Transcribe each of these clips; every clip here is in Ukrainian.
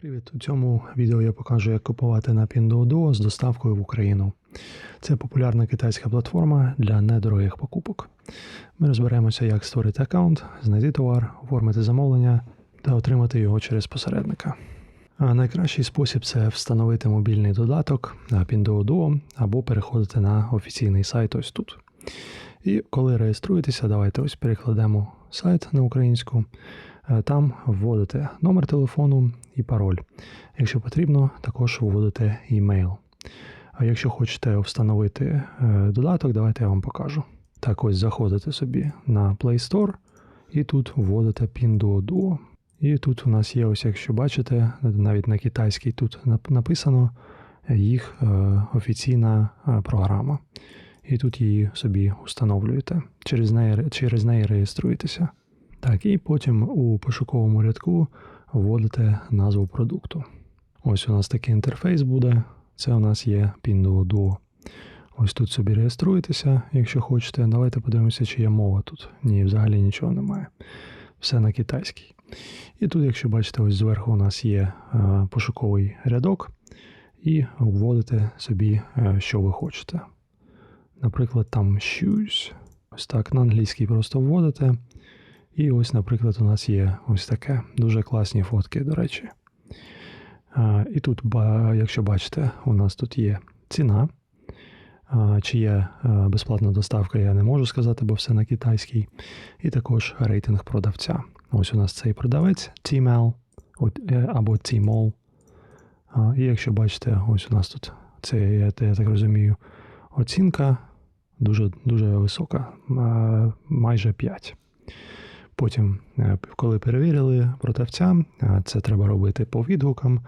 Привіт! У цьому відео я покажу, як купувати на Pinduoduo з доставкою в Україну. Це популярна китайська платформа для недорогих покупок. Ми розберемося, як створити аккаунт, знайти товар, оформити замовлення та отримати його через посередника. А найкращий спосіб це встановити мобільний додаток на Pinduoduo або переходити на офіційний сайт ось тут. І коли реєструєтеся, давайте ось перекладемо сайт на українську. Е, Там вводите номер телефону і пароль. Якщо потрібно, також вводите імейл. А якщо хочете встановити е, додаток, давайте я вам покажу. Так, ось заходите собі на Play Store і тут вводите Pinduoduo. І тут у нас є, ось якщо бачите, навіть на китайській тут написано їх е, офіційна е, програма. І тут її собі встановлюєте. Через неї, через неї реєструєтеся. Так, і потім у пошуковому рядку вводите назву продукту. Ось у нас такий інтерфейс буде. Це у нас є Pinduoduo. Ось тут собі реєструєтеся, якщо хочете. Давайте подивимося, чи є мова тут. Ні, взагалі нічого немає. Все на китайській. І тут, якщо бачите, ось зверху у нас є е, пошуковий рядок, і вводите собі, е, що ви хочете. Наприклад, там shoes. Ось так на англійській просто вводите. І ось, наприклад, у нас є ось таке. Дуже класні фотки, до речі. І тут, якщо бачите, у нас тут є ціна. Чи є безплатна доставка, я не можу сказати, бо все на китайській. І також рейтинг продавця. Ось у нас цей продавець Tmall е, або Tmall. І якщо бачите, ось у нас тут це, я так розумію, оцінка дуже, дуже висока, майже 5. Потім, е, коли перевірили продавця, е, це треба робити по відгукам,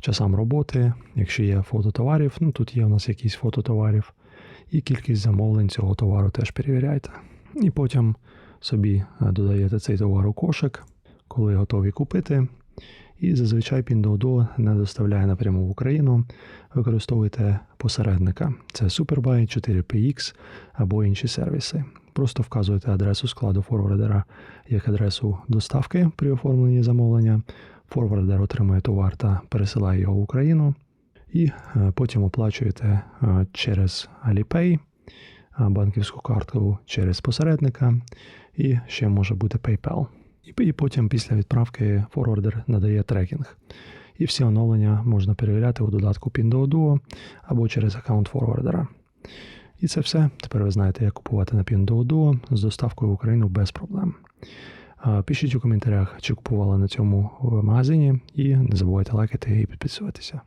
часам роботи, якщо є фото товарів, ну тут є у нас якісь фото товарів, і кількість замовлень цього товару теж перевіряйте. І потім собі е, додаєте цей товар у кошик, коли готові купити. І зазвичай Pinduoduo не доставляє напряму в Україну. Використовуйте посередника. Це Superbuy, 4PX або інші сервіси. Просто вказуєте адресу складу форвардера як адресу доставки при оформленні замовлення. Форвардер отримує товар та пересилає його в Україну. І е, потім оплачуєте е, через Alipay, е, банківську картку через посередника, і ще може бути PayPal. І, потім після відправки форвардер надає трекінг. І всі оновлення можна перевіряти у додатку Pinduoduo або через аккаунт форвардера. І це все. Тепер ви знаєте, як купувати на Pinduoduo з доставкою в Україну без проблем. Пишіть у коментарях, чи купували на цьому е, магазині, і не забувайте лайкати і підписуватися.